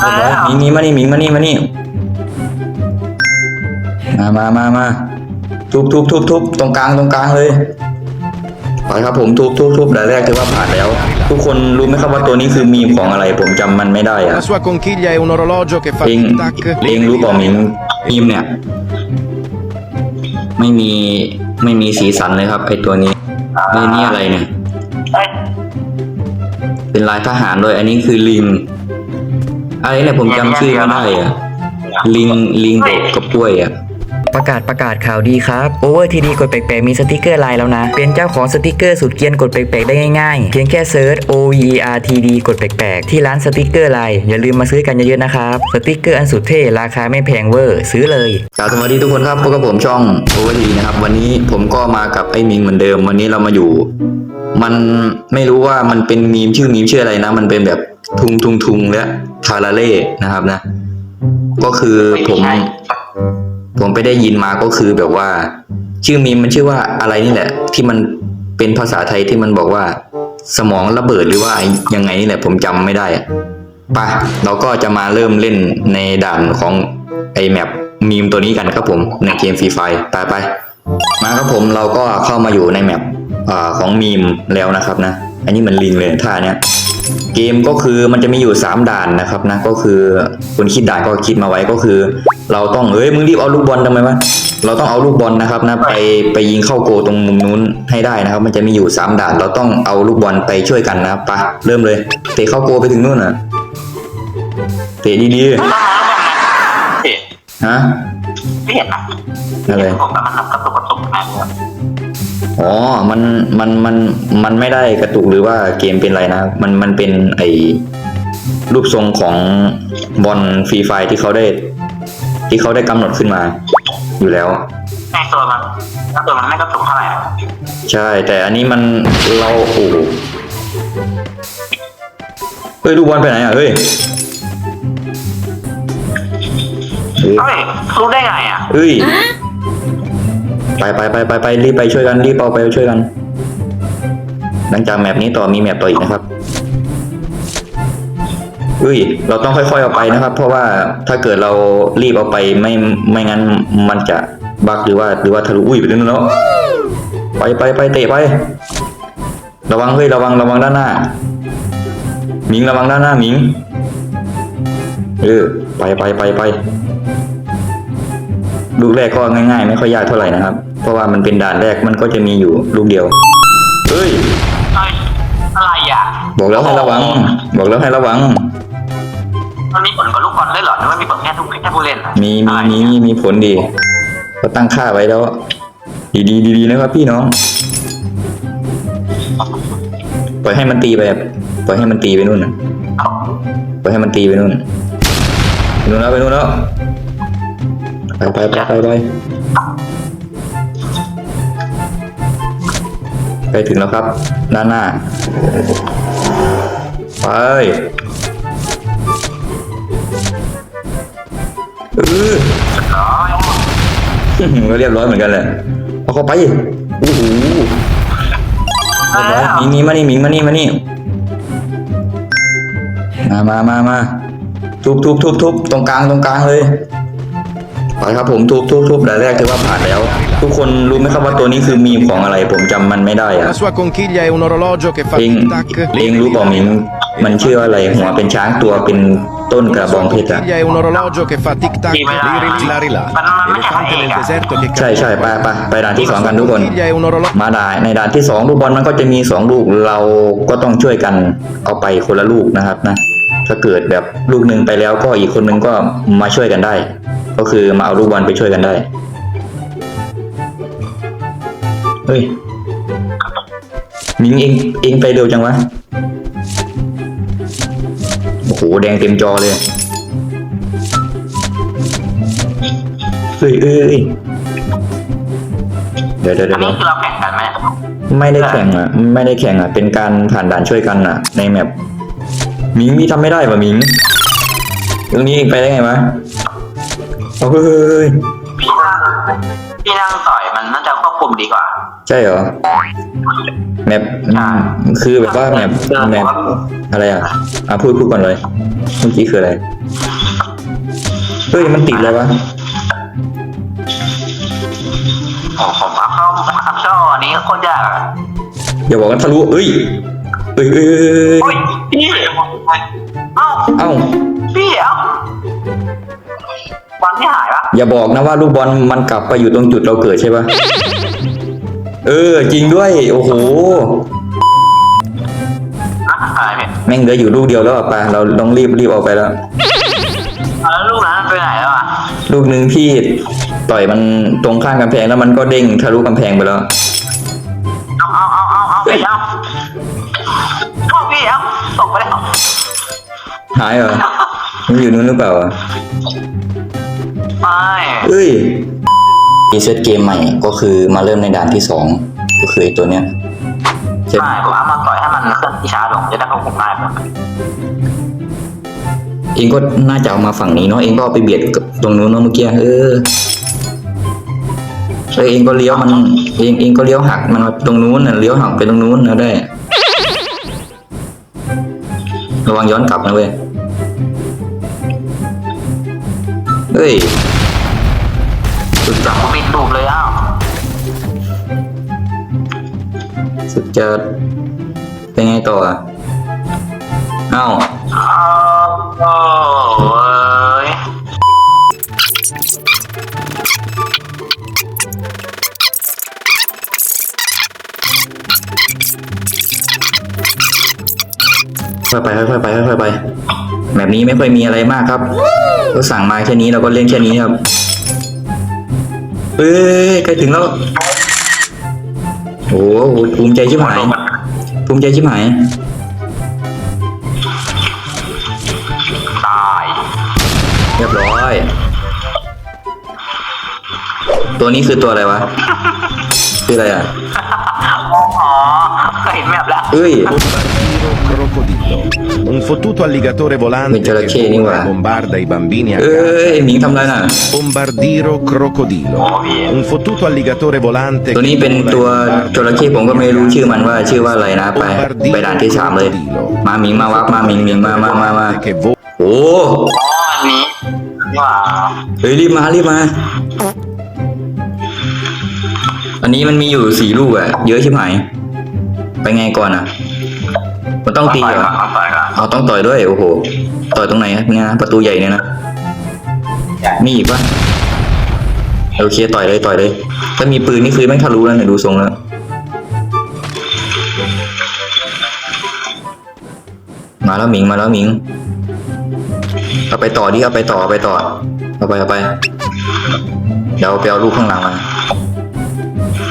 เรียบร้อยหมิงหมิงมานี่หมิงมานี่มานี่มามามามาทุบทุบทุบทุบตรงกลางตรงกลางเลยไปครับผมทุบทุบทุบด่านแรกถือว่าผ่านแล้ว ทุกคนรู้ไหมครับว่าตัวนี้คือมีมของอะไร ผมจำมันไม่ได้อะ La sua conchiglia è un orologio che fa เอง tic-tac. เองรู้เปล่าหมิงมีมเนี่ย ไม่มีไม่มีสีสันเลยครับไอตัวนี้ไอนี่อะไรเนี่ย เป็นลายทหารด้วย อันนี้คือลิง อะไรเนี่ยผมจำชื่อไม่ได้อะลิงลิงโบกกับกล้วยอะประกาศประกาศข่าวดีครับ Over TD กดแปลกๆมีสติกเกอร์ไลน์แล้วนะ เป็นเจ้าของสติกเกอร์สุดเกรียนกดแปลกๆได้ง่ายๆ เพียงแค่เซิร์ช O E R TD กดแปลกๆ ที่ร้านสติกเกอร์ไลน์อย่าลืมมาซื้อกันเยอะๆนะครับ สติกเกอร์อันสุดเท่ราคาไม่แพงเวอร์ซื้อเลยสวัสดีทุกคนครับพบกับผมช่องโอเวอร์ทีนะครับ วันนี้ผมก็มากับไอ้มิงเหมือนเดิม วันนี้เรามาอยู่ มันไม่รู้ว่ามันเป็นมีมชื่อมีมชื่ออะไรนะ มันเป็นแบบทุงทุงทุงและทาราเล่นะครับนะ ก็คือผมผมไปได้ยินมาก็คือแบบว่า ชื่อมีมมันชื่อว่าอะไรนี่แหละ ที่มันเป็นภาษาไทยที่มันบอกว่า สมองระเบิดหรือว่ายังไงนี่แหละ ผมจำไม่ได้อะไปเราก็จะมาเริ่มเล่นในด่านของไอแมปมีมตัวนี้กันครับผมในเกมฟรีไฟไปไปมาครับผมเราก็เข้ามาอยู่ในแมป อ่าของมีมแล้วนะครับนะ อันนี้มันลิงเลยท่าเนี้ยเกมก็คือมันจะมีอยู่ 3 ด่านนะครับนะก็คือคนคิดด่านก็คิดมาไว้ก็คือ เราต้องเอ้ยมึงรีบเอาลูกบอลทำไมวะเราต้องเอาลูกบอลนะครับนะไปไปยิงเข้าโกตรงมุมนู้นให้ได้นะครับ มันจะมีอยู่ 3 ด่าน เราต้องเอาลูกบอลไปช่วยกันนะครับไปเริ่มเลยเตะเข้าโกไปถึงนู่นอะเตะดีเห็นๆฮะไม่เห็นนะอะไรผมแบบมันทำกระตุกกระตุกนะเนี่ย อ๋อ มัน มัน มัน มันไม่ได้กระตุกหรือว่าเกมเป็นไรนะ มัน มันเป็นไอรูปทรงของบอลฟรีไฟที่เขาได้ ที่เขาได้กำหนดขึ้นมา อยู่แล้ว ในตัวมันในตัวมันไม่กระตุกเท่าไหร่นะใช่ แต่อันนี้มันเราโอ้โหเฮ้ยลูกบอลไปไหนอะเฮ้ยเฮ้ยเฮ้ยรู้ได้ไงอะเฮ้ย ไปไปไปไปไปรีบไปช่วยกันรีบเอาไปช่วยกัน หลังจากแมปนี้ต่อมีแมปต่ออีกนะครับเฮ้ย เราต้องค่อยๆเอาไปนะครับ เพราะว่าถ้าเกิดเรารีบเอาไปไม่ไม่งั้นมันจะบักหรือว่าหรือว่าทะลุอุ้ยไปนู่นแล้วไปไปไปเตะไป ระวังเฮ้ยระวังระวังด้านหน้าหมิงระวังด้านหน้าหมิงเออไปไปไปไปลูกแรกก็ง่ายๆ ไม่ค่อยยากเท่าไหร่นะครับ เพราะว่ามันเป็นด่านแรกมันก็จะมีอยู่ลูกเดียว เฮ้ย เฮ้ยอะไรอะบอกแล้วให้ระวัง บอกแล้วให้ระวัง มันมีผลกับลูกบอลด้วยเหรอหรือว่ามีผลแค่ทุกแค่ผู้เล่นอะมีมีอะไรมีเนี่ยมีผลดีเขาตั้งค่าไว้แล้ว ดีดีดีดีนะครับพี่น้อง ปล่อยให้มันตีไปอะปล่อยให้มันตีไปนู่นนะปล่อยให้มันตีไปนู่นไปนู่นแล้วไปนู่นแล้วไปไปไปไปไป ไปถึงแล้วครับ ด้านหน้า ไปเอออื้ออเรียบร้อยเหมือนกันแหละเอาเข้าไปโอ้โหเรียบร้อยหมิงหมิงมานี่มิงมานี่มานี่มามามามาทุบทุบทุบทุบตรงกลางตรงกลางเลยไปครับผมทุบทุบทุบด่าแรกถือว่าผ่านแล้ว ทุกคนรู้ไหมครับว่าตัวนี้คือมีมของอะไรผมจำมันไม่ได้อะ La sua conchiglia è un orologio che fa เอง tic-tac. เองรู้เปล่าหมิงมันชื่อว่าอะไรหัวเป็นช้างตัวเป็นต้นก La ระบอง sua เพชรอะ conchiglia è un orologio che fa tic-tac. Sì, ma dai. Liri lari là. Ma non- non Elefante è nel mega. deserto che ใช่ใช่ไปไปไปด่านที่สองกันทุกคน conchiglia è un orologio. มาได้ในด่านที่สองลูกบอลมันก็จะมีสองลูกเราก็ต้องช่วยกันเอาไปคนละลูกนะครับนะ ถ้าเกิดแบบลูกหนึ่งไปแล้วก็อีกคนหนึ่งก็มาช่วยกันได้ ก็คือมาเอาลูกบอลไปช่วยกันได้ เฮ้ยมิงเองเองไปเร็วจังวะ โอ้โห แดงเต็มจอเลย เฮ้ยเอ้ยเอ้ยเดี๋ยวเดี๋ยวอัเดี๋ยวนนี้คือเราแข่งกันไหมไม่ได้แข่งอะ ไม่ได้แข่งอะ เป็นการผ่านด่านช่วยกันอะ ในแมปหมิงพี่ทำไม่ได้ป่ะหมิงตรงนี้เองไปได้ไงวะเอาเฮ้ยเฮ้ยเฮ้ย พี่นั่งพี่นั่งต่อยมันน่าจะควบคุมดีกว่า ใช่เหรอแมปคือแบบว่าแมปแมปอะไรอะอะพูดพูดก่อนเลยเมื่อกี้คืออะไรเฮ้ยมันติดเลยวะโอ้ผมเอาเข้าอัพช่ออันนี้โคตรยากอะอย่าบอกกันทะลุเอ้ยเอ้ยเอ้ยเอ้ยโอ้ยพี่เอ้าเอ้าพี่เอ้าวันที่หายวะอย่าบอกนะว่าลูกบอลมันกลับไปอยู่ตรงจุดเราเกิดใช่ปะ เออ จริงด้วย โอ้โหนะหายพี่แม่งเหลืออยู่ลูกเดียวแล้วอะไปเราต้องรีบรีบออกไปแล้วแล้วลูกนั้นมันไปไหนแล้วอะลูกหนึ่งพี่ต่อยมันตรงข้างกำแพงแล้วมันก็เด้งทะลุกำแพงไปแล้ว เอาเอาเอาเอาเอาพี่เอาเอาพี่เอาตกไปแล้วหายเหรอมันอยู่นู้นหรือเปล่าอะไม่ เอ้ย มีเซตเกมใหม่ก็คือมาเริ่มในด่านที่สองก็คือไอ้ตัวเนี้ยเซตไม่ผมเอามาต่อยให้มันเคลื่อนที่ช้าลงจะได้ควบคุมง่ายกว่าเองก็น่าจะเอามาฝั่งนี้เนาะเองก็เอาไปเบียดกับตรงนู้นเนาะเมื่อกี้เออเออเองก็เลี้ยวมันเองเองก็เลี้ยวหักมันมาตรงนู้นน่ะเลี้ยวหักไปตรงนู้นนะได้ ระวังย้อนกลับนะเว้ยเฮ้ย สุดจัจับดปิดดูปเลยอ้าวสุดจัดเป็นไงต่ออะเอ้าโอ้ยค่อยไปค่อยๆไปค่อยๆไป แบบนี้ไม่ค่อยมีอะไรมากครับ ก็สั่งมาแค่นี้เราก็เล่นแค่นี้ครับ เอ้ยใกล้ถึงแล้ว โอ้โหภูมิใจชิบหายภูมิใจชิบหาย ตาย เรียบร้อย ตัวนี้คือตัวอะไรวะ คืออะไรอะ อ๋อเคยเห็นแบบแล้วเอ้ย Bombardiro crocodilo. Un fottuto alligatore volante Mi già la che chiedi, vola e guarda. bombarda i bambini a เอ้ย casa. หมิงทำอะไรน่ะ Bombardiro crocodilo. Un fottuto alligatore volante ตัว che นี้เป็น vola e ตัว bombarda จระเข้ผมก็ไม่รู้ชื่อมันว่าชื่อว่าอะไรนะไปไปด่านที่สามเลยมาหมิงมาวับมาหมิงหมิงมามามามา che vola โอ้อ๋ออันนี้ว้าวเฮ้ยรีบมารีบมา อันนี้มันมีอยู่สี่ลูกอะเยอะชิบหายไปไงก่อนอะ มันต้องตีเหรอต้องต่อยก่อนเอาต้องต่อยด้วย โอ้โห ต่อยตรงไหนเนี่ยนะประตูใหญ่เนี่ยนะ มีอีกปะโอเคต่อยเลยต่อยเลย ถ้ามีปืนนี่คือแม่งทะลุแล้วเนี่ยดูทรงแล้วมาแล้วหมิงมาแล้วหมิงเอาไปต่อดิเอาไปต่อเอาไปต่อเอาไปเอาไปเดี๋ยวไปเอาลูกข้างหลังมา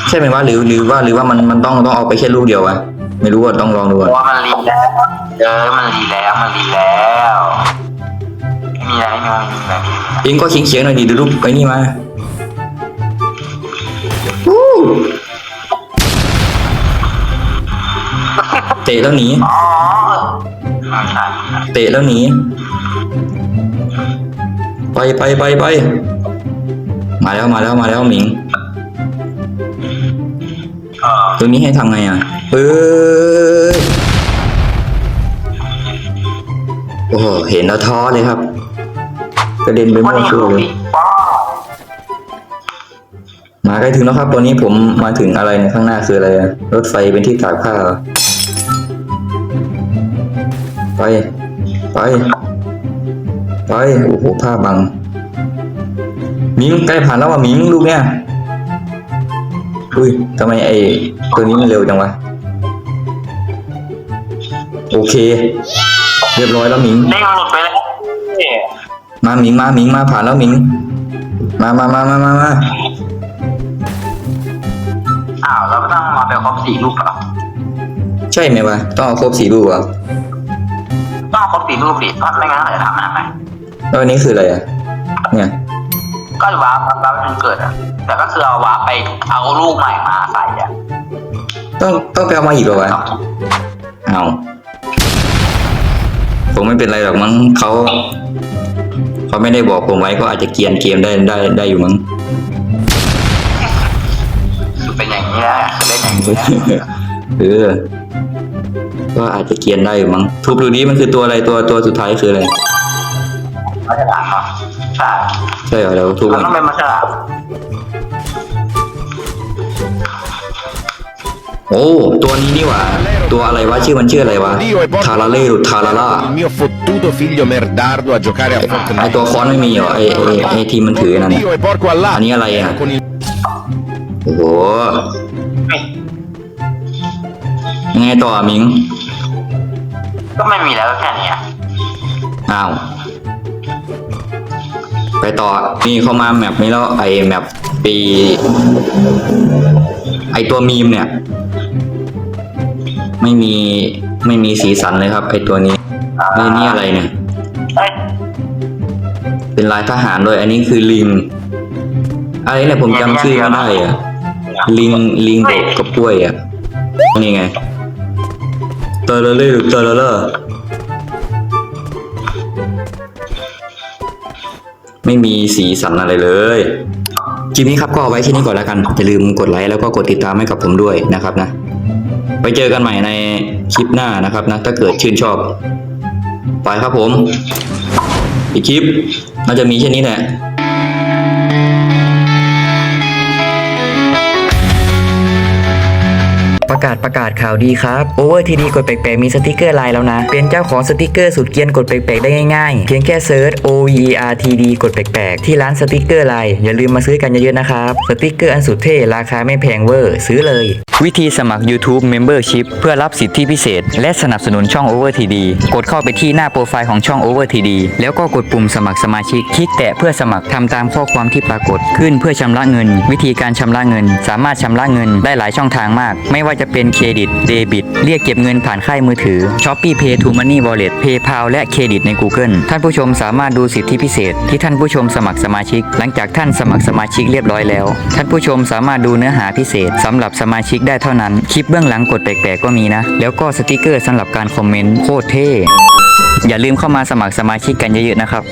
ใช่ไหมว่าหรือหรือว่าหรือว่ามันมันต้องต้องเอาไปแค่ลูกเดียววะ ไม่รู้ว่าต้องลองดูเพก่อนราะว่ามันรีแล้วเออมันรีแล้วมันรีแล้วไม่มีอะไรไม่มีอะไรไม่มีอะไรเองก็เขียงเขียงๆหน่อยดิดูรูปไปนี่มาวู้เตะแล้วหนีอ๋อไม่ใช่เตะแล้วหนีไปไปไปไปมาแล้วมาแล้วมาแล้วหมิงเออตัวนี้ให้ทำไงอะ เอ้ยโอ้โหเห็นแล้วท้อเลยครับ กระเด็นไปวันมั่วนี้ตัวคือเลยมาใกล้ถึงแล้วครับ ตอนนี้ผมมาถึงอะไรในข้างหน้าคืออะไรรถไฟเป็นที่ตากผ้าไป ไป ไป โอ้โหผ้าบัง มิงใกล้ผ่านแล้วว่ะมิงลูกเนี่ย อุ้ยทำไมไอ้ตัวนี้มันเร็วจังวะ โอเค เรียบร้อยแล้วหมิงเด้งมันหลุดไปแล้วเนี่ยมาหมิงมาหมิงมาผ่านแล้วหมิง มามามามามามาอ้าวเราก็ต้องมาเป็นครบสี่รูปเหรอใช่ไหมวะต้องเอาครบสี่ลูกเหรอะต้องเอาครบสี่รูปดิเพราะไม่งั้นเราจะทำอะไรแล้วอันนี้คืออะไรอะ เนี่ยก็วาร์ปวาร์ปจนเกิดอะ แต่ก็คือเอาวาร์ปไปเอาลูกใหม่มาใส่อะต้องต้องไปเอามาอีกเหรอวะเอา ผมไม่เป็นไรหรอกมั้งเขาเขาไม่ได้บอกผมไว้ก็อาจจะเกรียนเกมได้ได้ได้อยู่มั้งคือเป็นอย่างนี้แหละคือเล่นอย่างนี้แหละเออก็อาจจะเกรียนได้อยู่มั้งทุบดูนี้มันคือตัวอะไรตัวตัวสุดท้ายคืออะไรมาฉลามเหรอใช่ใช่เหรอเดี๋ยวทุบมักันนต้องเป็นมาฉลามโอ้ตัวนี้นี่หว่า ตัวอะไรวะชื่อมันชื่ออะไรวะ Dio e porto ทาราเล่หรือทาราล่า il mio fottuto figlio merdardo a giocare a ไอ Fortnite. ตัวค้อนไม่มีเหรอไอไอไอทีมมันถือนั่นน่ะ Dio e porco all'acqua. Ani alla Ia. Con il โอ้โหยังไงต่อมิง ก็ไม่มีแล้วก็แค่เนี้ยอ้าวไปต่อนี่เข้ามาแมปนี้แล้วไอแมปปี ไอตัวมีมเนี่ย ไม่มีไม่มีสีสันเลยครับไอตัวนี้ไอนี่อะไรเนี่ยเอ้ยเป็นลายทหารด้วย อันนี้คือลิง อะไรเนี่ยผมจำชื่อไม่ได้อะลิงลิงโดดกับกล้วยอะนี่ไงเตอร์เลอร์เตอร์เลอร์ไม่มีสีสันอะไรเลยคลิปนี้ครับก็เอาไว้ที่นี่ก่อนแล้วกันอย่าลืมกดไลค์แล้วก็กดติดตามให้กับผมด้วยนะครับนะ ไปเจอกันใหม่ในคลิปหน้านะครับนะ ถ้าเกิดชื่นชอบ ไปครับผม อีกคลิปน่าจะมีแค่นี้แหละ ประกาศประกาศข่าวดีครับ Over TD กดแปลกๆมีสติกเกอร์ไลน์แล้วนะ เป็นเจ้าของสติกเกอร์สุดเกียนกดแปลกๆได้ง่ายๆ เพียงแค่เซิร์ช OVER TD กดแปลกๆ ที่ร้านสติกเกอร์ไลน์อย่าลืมมาซื้อกันเยอะๆนะครับ สติกเกอร์อันสุดเท่ราคาไม่แพงเวอร์ ซื้อเลย วิธีสมัคร YouTube Membership เพื่อรับสิทธิพิเศษ และสนับสนุนช่อง Over TD กดเข้าไปที่หน้าโปรไฟล์ของช่อง Over TD แล้วก็กดปุ่มสมัครสมาชิก คลิกแตะเพื่อสมัครทำตามข้อความที่ปรากฏขึ้นเพื่อชำระเงิน วิธีการชำระเงิน สามารถชำระเงินได้หลายช่องทางมาก ไม่ว่าจะเป็นเครดิตเดบิตเรียกเก็บเงินผ่านค่ายมือถือ Shopee Pay to Money Wallet PayPal และเครดิตใน Google ท่านผู้ชมสามารถดูสิทธิพิเศษ ที่ท่านผู้ชมสมัครสมาชิก หลังจากท่านสมัครสมาชิกเรียบร้อยแล้ว ท่านผู้ชมสามารถดูเนื้อหาพิเศษสำหรับสมาชิกได้เท่านั้น คลิปเบื้องหลังกดแปลกๆก็มีนะ แล้วก็สติกเกอร์สำหรับการคอมเมนต์โคตรเท่อย่าลืมเข้ามาสมัครสมาชิกกันเยอะๆนะครับ